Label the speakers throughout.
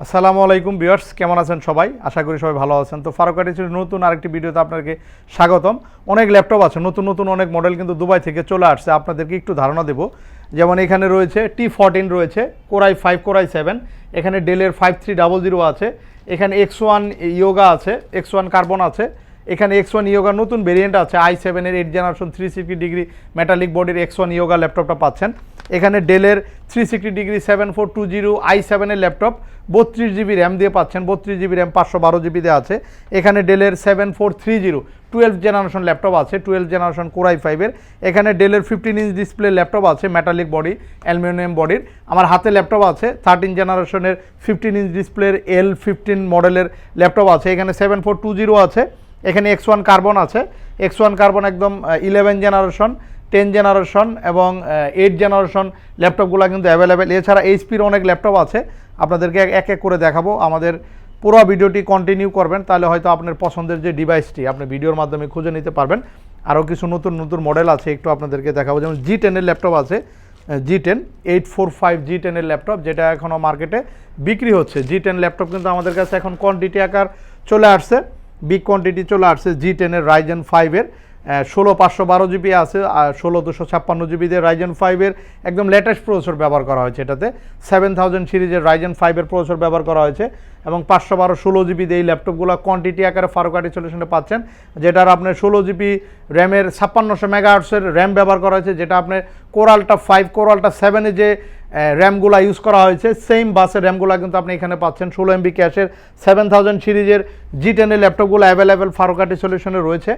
Speaker 1: আসসালামু আলাইকুম বিয়ার্স কেমন আছেন সবাই? আশা করি সবাই ভালো আছেন। তো ফারুক ছিল নতুন আরেকটি ভিডিওতে আপনাকে স্বাগতম। অনেক ল্যাপটপ আছে, নতুন নতুন অনেক মডেল কিন্তু দুবাই থেকে চলে আসছে। আপনাদেরকে একটু ধারণা দেব। যেমন এখানে রয়েছে টি ফোরটিন রয়েছে core i five core i seven এখানে ডেলের ফাইভ থ্রি ডাবল জিরো আছে, এখানে এক্স ওয়ান ইয়োগা আছে এক্স ওয়ান কার্বন আছে এখানে এক্স ওয়ান ইয়োগার নতুন ভেরিয়েন্ট আছে আই সেভেনের eight generation three sixty degree metallic বডির এক্স ওয়ান ইয়োগা ল্যাপটপটা পাচ্ছেন। এখানে ডেলের three sixty degree seven four two zero I সেভেনের ল্যাপটপ বত্রিশ জিবি র্যাম দিয়ে পাচ্ছেন, বত্রিশ জিবি র্যাম পাঁচশো বারো জিবিতে আছে। এখানে ডেলের seven four three zero twelve generation laptop আছে টুয়েলভ জেনারেশন কোরাই ফাইভের এখানে ডেলের ফিফটিন ইঞ্চ ডিসপ্লে ল্যাপটপ আছে মেটালিক বডি অ্যালুমিনিয়াম বডির আমার হাতে ল্যাপটপ আছে থার্টিন জেনারেশনের ফিফটিন ইঞ্চ ডিসপ্লের এল ফিফটিন মডেলের ল্যাপটপ আছে। এখানে সেভেন ফোর টু জিরো আছে। এখানে এক্স ওয়ান কার্বন আছে। এক্স ওয়ান কার্বন একদম ইলেভেন জেনারেশন টেন জেনারেশন এবং এইট জেনারেশন ল্যাপটপগুলো কিন্তু অ্যাভেলেবেল এছাড়া এইচপির অনেক ল্যাপটপ আছে। আপনাদেরকে এক এক করে দেখাবো। আমাদের পুরো ভিডিওটি কন্টিনিউ করবেন, তাহলে হয়তো আপনার পছন্দের যে ডিভাইসটি আপনি ভিডিওর মাধ্যমে খুঁজে নিতে পারবেন। আরও কিছু নতুন নতুন মডেল আছে, একটু আপনাদেরকে দেখাবো। যেমন জি টেনের ল্যাপটপ আছে G ten eight four five G টেনের ল্যাপটপ, যেটা এখনও মার্কেটে বিক্রি হচ্ছে। জি টেন ল্যাপটপ কিন্তু আমাদের কাছে এখন কোয়ান্টিটি আকার চলে আসছে। বিগ কোয়ান্টিটি চলে আসছে জি টেনের রাইজেন ফাইভের ষোলো পাঁচশো বারো জিবি আছে, আর ষোলো দুশো ছাপ্পান্ন জিবি দিয়ে রাইজেন ফাইভের একদম লেটেস্ট প্রসেসর ব্যবহার করা হয়েছে এটাতে। সেভেন থাউজেন্ড সিরিজের রাইজেন ফাইভের প্রসেসর ব্যবহার করা হয়েছে এবং পাঁচশো বারো ষোলো জিবি দিয়ে এই ল্যাপটপগুলো কোয়ান্টিটি আকারে ফারুকাটি সলিউশনে পাচ্ছেন, যেটার আপনার ষোলো জিবি র্যামের ছাপ্পান্নশো মেগাহার্টসের র্যাম ব্যবহার করা হয়েছে, যেটা আপনার কোরালটা ফাইভ কোরালটা সেভেনে যে র্যামগুলো ইউজ করা হয়েছে। সেম বাসের র্যামগুলো কিন্তু আপনি এখানে পাচ্ছেন। ষোলো এমবি ক্যাশের সেভেন থাউজেন্ড সিরিজের জি টেনের ল্যাপটপগুলো অ্যাভেলেবেল ফারোকাটি সলিউশনে রয়েছে।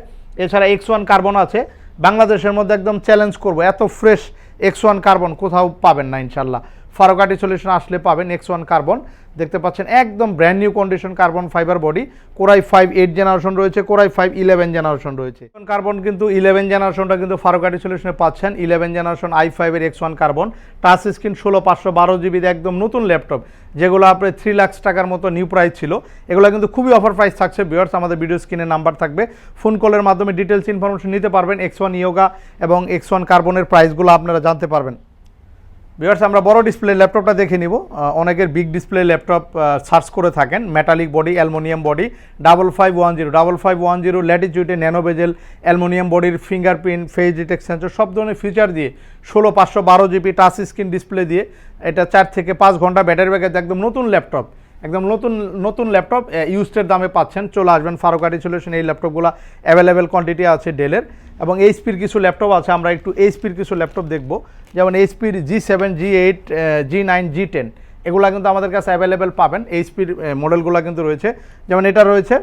Speaker 1: এছাড়া এক্স ওয়ান কার্বন আছে। বাংলাদেশের মধ্যে একদম চ্যালেঞ্জ করব। এত ফ্রেশ এক্স ওয়ান কার্বন কোথাও পাবেন না ইনশাল্লাহ ফারুকাটি সলিউশন আসলে পাবেন এক্স ওয়ান কার্বন দেখতে পাচ্ছেন, একদম brand new condition carbon fibre body core i five eight generation রয়েছে core i five eleven generation রয়েছে। কার্বন কিন্তু ইলেভেন জেনারেশনটা কিন্তু ফারুকাটি সলিউশনে পাচ্ছেন। ইলেভেন জেনারেশন আই ফাইভের X one carbon touch screen ষোলো, পাঁচশো বারো জিবিতে একদম নতুন ল্যাপটপ যেগুলো আপনার থ্রি লাক্স টাকার মতো নিউ প্রাইস ছিল। এগুলো কিন্তু খুবই অফার প্রাইস থাকছে বিয়ার্স আমাদের ভিডিও স্ক্রিনে নাম্বার থাকবে। ফোন কলের মাধ্যমে ডিটেলস ইনফরমেশন নিতে পারবেন এক্স ওয়ান ইয়োগা এবং এক্স ওয়ান কার্বনের প্রাইসগুলো আপনারা জানতে পারবেন। বিয়ার্স আমরা বড় ডিসপ্লে ল্যাপটপটা দেখে নিব। অনেকের বিগ ডিসপ্লে ল্যাপটপ সার্চ করে থাকেন। Metallic body aluminium body double five one zero double five one zero ল্যাটিচিউডে nano bezel aluminium বডির ফিঙ্গারপ্রিন্ট ফেস ডিটেক্ট সেন্সর সব ধরনের ফিচার দিয়ে ষোলো, পাঁচশো, বারো জিবি টাচ স্ক্রিন ডিসপ্লে দিয়ে এটা চার থেকে পাঁচ ঘণ্টা ব্যাটারি ব্যাকআপ একদম নতুন ল্যাপটপ একদম নতুন নতুন ল্যাপটপ ইউজডের দামে পাচ্ছেন। চলে আসবেন ফারুকাটি সলিউশন এই ল্যাপটপগুলো অ্যাভেলেবেল কোয়ান্টিটি আছে ডেলের এবং এইচপির কিছু ল্যাপটপ আছে, আমরা একটু এইচপির কিছু ল্যাপটপ দেখব। যেমন এইচপির G seven G eight G nine G ten এগুলো কিন্তু আমাদের কাছে অ্যাভেলেবেল পাবেন। এইচপির মডেলগুলো কিন্তু রয়েছে। যেমন এটা রয়েছে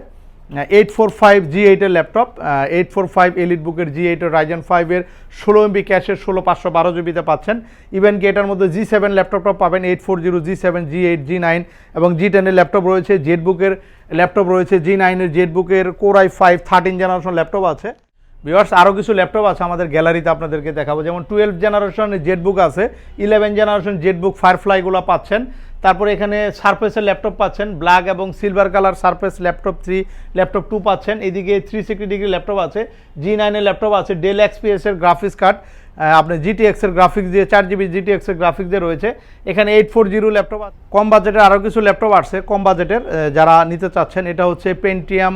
Speaker 1: এইট ফোর ফাইভ জি এইটের laptop eight four five elite বুকের জি এইটের রাইজেন ফাইভের ষোলো এমবি ক্যাশের ষোলো পাঁচশো বারো জিবিতে পাচ্ছেন। ইভেন কি এটার মধ্যে জি সেভেন ল্যাপটপটা পাবেন eight four zero G seven G eight G nine এবং জি টেনের ল্যাপটপ রয়েছে জেড বুকের ল্যাপটপ রয়েছে জি নাইনের জেড বুকের core i five thirteen generation laptop আছে। ভিওয়ার্স আরও কিছু ল্যাপটপ আছে আমাদের গ্যালারিতে আপনাদেরকে দেখাবো, যেমন টুয়েলভ জেনারেশন জেটবুক আছে ইলেভেন জেনারেশন জেটবুক ফায়ারফ্লাইগুলো পাচ্ছেন। তারপরে এখানে সারফেসের ল্যাপটপ পাচ্ছেন, ব্ল্যাক এবং silver colour surface laptop three, laptop two পাচ্ছেন। এদিকে থ্রি সিক্সটি ডিগ্রি ল্যাপটপ আছে জি নাইনের ল্যাপটপ আছে ডেল এক্সপিএসের গ্রাফিক্স কার্ড আপনি জিটি এক্সের গ্রাফিক্স দিয়ে, চার জিবি জিটি এক্সের গ্রাফিক্স দিয়ে রয়েছে। এখানে এইট ফোর জিরো ল্যাপটপ কম বাজেটের আরও কিছু ল্যাপটপ আসছে, কম বাজেটের যারা নিতে চাচ্ছেন, এটা হচ্ছে পেন্টিয়াম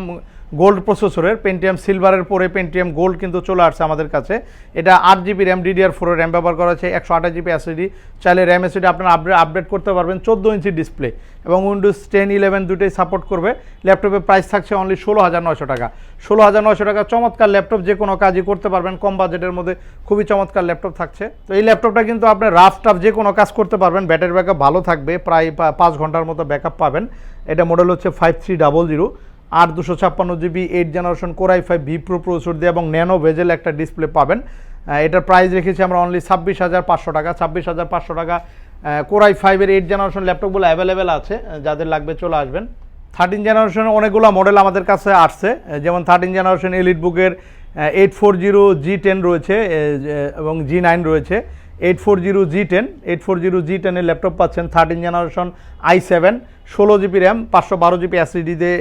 Speaker 1: গোল্ড প্রসেসরের পেন্টিয়াম সিলভারের পরে পেন্টিয়াম গোল্ড কিন্তু চলে আসছে আমাদের কাছে। এটা আট জিবি র্যাম ডিডিআর ফোরের র্যাম ব্যবহার করা হয়েছে একশো আঠাশ জিবি এসএসডি চাইলে র্যাম এসএসডি আপনারা আপডেট আপডেট করতে পারবেন চোদ্দ ইঞ্চি ডিসপ্লে এবং উইন্ডোজ টেন ইলেভেন দুটোই সাপোর্ট করবে। ল্যাপটপের প্রাইস থাকছে অনলি ষোলো হাজার নয়শো টাকা। ষোলো হাজার নয়শো টাকা চমৎকার ল্যাপটপ যে কোনো কাজই করতে পারবেন, কম বাজেটের মধ্যে খুবই চমৎকার ল্যাপটপ থাকছে। তো এই ল্যাপটপটা কিন্তু আপনার রাফ টাফ যে কোনো কাজ করতে পারবেন ব্যাটারি ব্যাকআপ ভালো থাকবে, প্রায় পাঁচ ঘণ্টার মতো ব্যাকআপ পাবেন। এটা মডেল হচ্ছে ফাইভ থ্রি ডাবল জিরো আট দুশো ছাপ্পান্ন GB eight generation core i five V pro processor দিয়ে এবং ন্যানো ভেজেল একটা ডিসপ্লে পাবেন। এটার প্রাইস রেখেছি আমরা অনলি ছাব্বিশ হাজার পাঁচশো টাকা। ছাব্বিশ হাজার পাঁচশো টাকা কোরাই ফাইভের এইট জেনারেশন ল্যাপটপগুলো অ্যাভেলেবেল আছে যাদের লাগবে চলে আসবেন। থার্টিন জেনারেশনের অনেকগুলো মডেল আমাদের কাছে আসছে যেমন থার্টিন জেনারেশন এলিট বুকের eight four zero G ten রয়েছে এবং জি নাইন রয়েছে। Eight four zero G ten eight four zero G টেনের ল্যাপটপ পাচ্ছেন থার্টিন জেনারেশন আই সেভেন ষোলো জিবি র্যাম পাঁচশো বারো জিবি অ্যাসিডিতে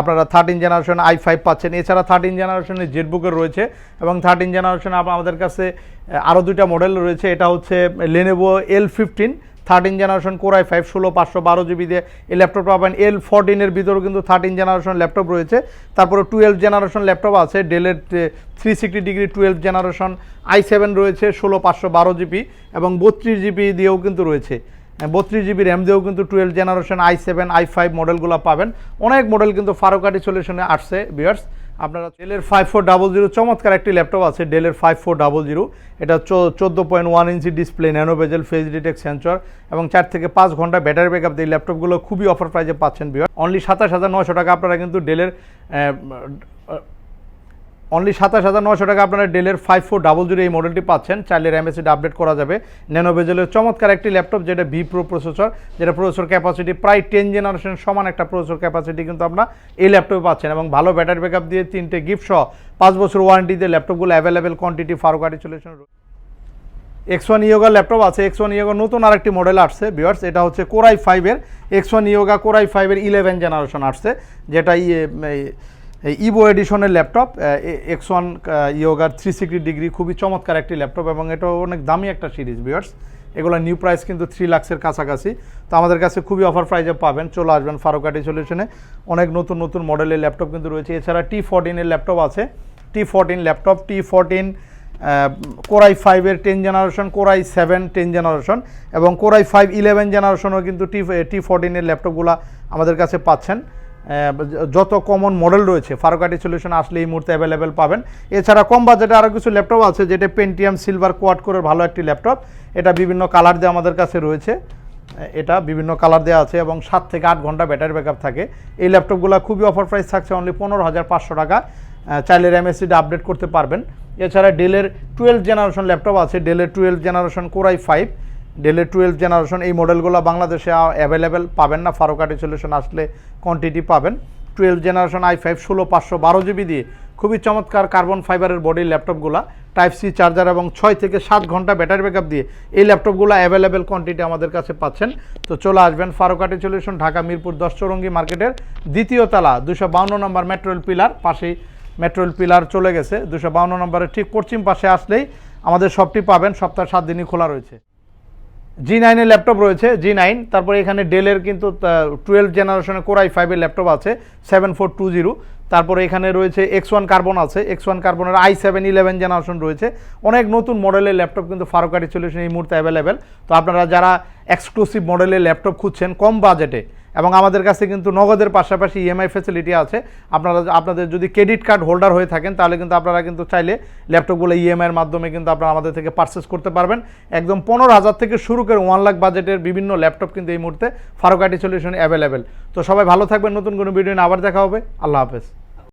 Speaker 1: আপনারা থার্টিন জেনারেশন আই ফাইভ পাচ্ছেন। এছাড়া থার্টিন জেনারেশনের জেটবুকের রয়েছে এবং থার্টিন জেনারেশন আমাদের কাছে আরও দুইটা মডেল রয়েছে। এটা হচ্ছে Lenovo L fifteen thirteen generation core i five ষোলো, পাঁচশো, বারো জিবি দিয়ে এই ল্যাপটপ পাবেন। এল ফোরটিনের ভিতরেও কিন্তু থার্টিন জেনারেশন ল্যাপটপ রয়েছে। তারপরে টুয়েলভ জেনারেশন ল্যাপটপ আছে ডেলের three sixty degree twelve generation I seven রয়েছে, ষোলো, পাঁচশো, বারো জিবি এবং বত্রিশ জিবি দিয়েও কিন্তু রয়েছে। বত্রিশ জিবি র্যাম দিয়েও কিন্তু twelve generation I seven I five মডেলগুলো পাবেন। অনেক মডেল কিন্তু ফারোকাটি সলিউশনে আসছে বিয়ার্স আপনারা ডেলের ফাইভ ফোর ডাবল জিরো চমৎকার একটি ল্যাপটপ আছে ডেলের ফাইভ ফোর ডাবল জিরো এটা চোদ্দ point one inch display nano bezel face detect sensor এবং চার থেকে পাঁচ ঘণ্টা ব্যাটারি ব্যাকআপ দিয়ে ল্যাপটপগুলো খুবই অফার প্রাইজে পাচ্ছেন বিয়ার অনলি সাতাশ হাজার নশো টাকা আপনারা কিন্তু ডেলের অনলি সাতাশ হাজার নশো টাকা আপনারা ডেলের ফাইভ ফোর ডাবল জিরো এই মডেলটি পাচ্ছেন। চাইলে র্যামেসিড আপডেট করা যাবে। ন্যানো বেজেলের চমৎকার একটি ল্যাপটপ যেটা ভি প্রো প্রসেসর যেটা প্রসেসর ক্যাপাসিটি প্রায় টেন জেনারেশন সমান একটা প্রসেসর ক্যাপাসিটি কিন্তু আপনারা এই ল্যাপটপে পাচ্ছেন এবং ভালো ব্যাটারি ব্যাকআপ দিয়ে তিনটে গিফট সহ পাঁচ বছর ওয়ারেন্টি দিয়ে ল্যাপটপগুলো অ্যাভেলেবেল কোয়ান্টিটি ফারুকাটি চলেছেন এক্স ওয়ান ইয়োগা ল্যাপটপ আছে। এক্স ওয়ান ইয়োগা নতুন আরেকটি মডেল আসছে বিয়ার্স এটা হচ্ছে কোরাই ফাইভের X one Yoga core i ফাইভের ইলেভেন জেনারেশন আসছে, যেটা ইয়ে ইভো এডিশনের ল্যাপটপ এক্স ওয়ান ইয়োগার থ্রি সিক্সটি ডিগ্রি খুবই চমৎকার একটি ল্যাপটপ এবং এটা অনেক দামি একটা সিরিজ বিয়ার্স এগুলো নিউ প্রাইস কিন্তু থ্রি লাক্সের কাছাকাছি। তো আমাদের কাছে খুবই অফার প্রাইজে পাবেন। চলে আসবেন ফারুকাটি সলিউশনে অনেক নতুন নতুন মডেলের ল্যাপটপ কিন্তু রয়েছে। এছাড়া টি ফোরটিনের ল্যাপটপ আছে। T fourteen laptop T fourteen core i ফাইভের ten generation core i seven ten generation এবং কোরাই ফাইভ ইলেভেন জেনারেশনও কিন্তু টি টি ফোরটিনের ল্যাপটপগুলো আমাদের কাছে পাচ্ছেন। যত কমন মডেল রয়েছে ফারুকাটি সলিউশন আসলে এই মুহূর্তে অ্যাভেলেবেল পাবেন। এছাড়া কম বাজেটে আরও কিছু ল্যাপটপ আছে, যেটা পেন্টিয়াম সিলভার কোয়াড করে ভালো একটি ল্যাপটপ এটা বিভিন্ন কালার দিয়ে আমাদের কাছে রয়েছে। এটা বিভিন্ন কালার দেওয়া আছে এবং সাত থেকে আট ঘণ্টা ব্যাটারি ব্যাকআপ থাকে। এই ল্যাপটপগুলো খুবই অফার প্রাইস থাকছে অনলি পনেরো হাজার পাঁচশো টাকা। চাইলে র্যামএসিডি আপডেট করতে পারবেন। এছাড়া ডেলের টুয়েলভ জেনারেশন ল্যাপটপ আছে ডেলের twelve generation core i five ডেলের টুয়েলভ জেনারেশন এই মডেলগুলো বাংলাদেশে অ্যাভেলেবেল পাবেন না। ফারুকাটি সলিউশন আসলে কোয়ান্টিটি পাবেন। টুয়েলভ জেনারেশন আই ফাইভ ষোলো, পাঁচশো বারো জিবি দিয়ে খুবই চমৎকার কার্বন ফাইবারের বডির ল্যাপটপগুলো টাইপ সি চার্জার এবং ছয় থেকে সাত ঘণ্টা ব্যাটারি ব্যাকআপ দিয়ে এই ল্যাপটপগুলো অ্যাভেলেবেল কোয়ান্টিটি আমাদের কাছে পাচ্ছেন। তো চলে আসবেন ফারুকাটি সলিউশন ঢাকা, মিরপুর, দশ চৌরঙ্গি মার্কেটের দ্বিতীয় তালা, দুশো বাউন্ন নম্বর মেট্রোল পিলার পাশেই মেট্রোল পিলার চলে গেছে। দুশো বাউন্ন নম্বরের ঠিক পশ্চিম পাশে আসলেই আমাদের শপটি পাবেন। সপ্তাহে সাত দিনই খোলা রয়েছে। জি নাইনের ল্যাপটপ রয়েছে জি নাইন তারপরে এখানে ডেলের কিন্তু টুয়েলভ জেনারেশনের কোরাই ফাইভের ল্যাপটপ আছে সেভেন ফোর টু জিরো তারপরে এখানে রয়েছে এক্স ওয়ান কার্বন আছে এক্স ওয়ান কার্বনের আই সেভেন ইলেভেন জেনারেশন রয়েছে। অনেক নতুন মডেলের ল্যাপটপ কিন্তু ফারুকারি সলিউশন এই মুহূর্তে অ্যাভেলেবেল তো আপনারা যারা এক্সক্লুসিভ মডেলের ল্যাপটপ খুঁজছেন, কম বাজেটে এবং আমাদের কাছে কিন্তু নগদের পাশাপাশি ইএমআই ফেসিলিটি আছে। আপনারা আপনাদের যদি ক্রেডিট কার্ড হোল্ডার হয়ে থাকেন, তাহলে কিন্তু আপনারা কিন্তু চাইলে ল্যাপটপগুলো ইএমআইয়ের মাধ্যমে কিন্তু আপনারা আমাদের থেকে পারচেস করতে পারবেন। একদম পনেরো হাজার থেকে শুরু করে ওয়ান লাখ বাজেটের বিভিন্ন ল্যাপটপ কিন্তু এই মুহূর্তে ফারুকাটি সলিউশন অ্যাভেলেবেল তো সবাই ভালো থাকবেন, নতুন কোনো ভিডিও নিয়ে আবার দেখা হবে। আল্লাহ হাফেজ।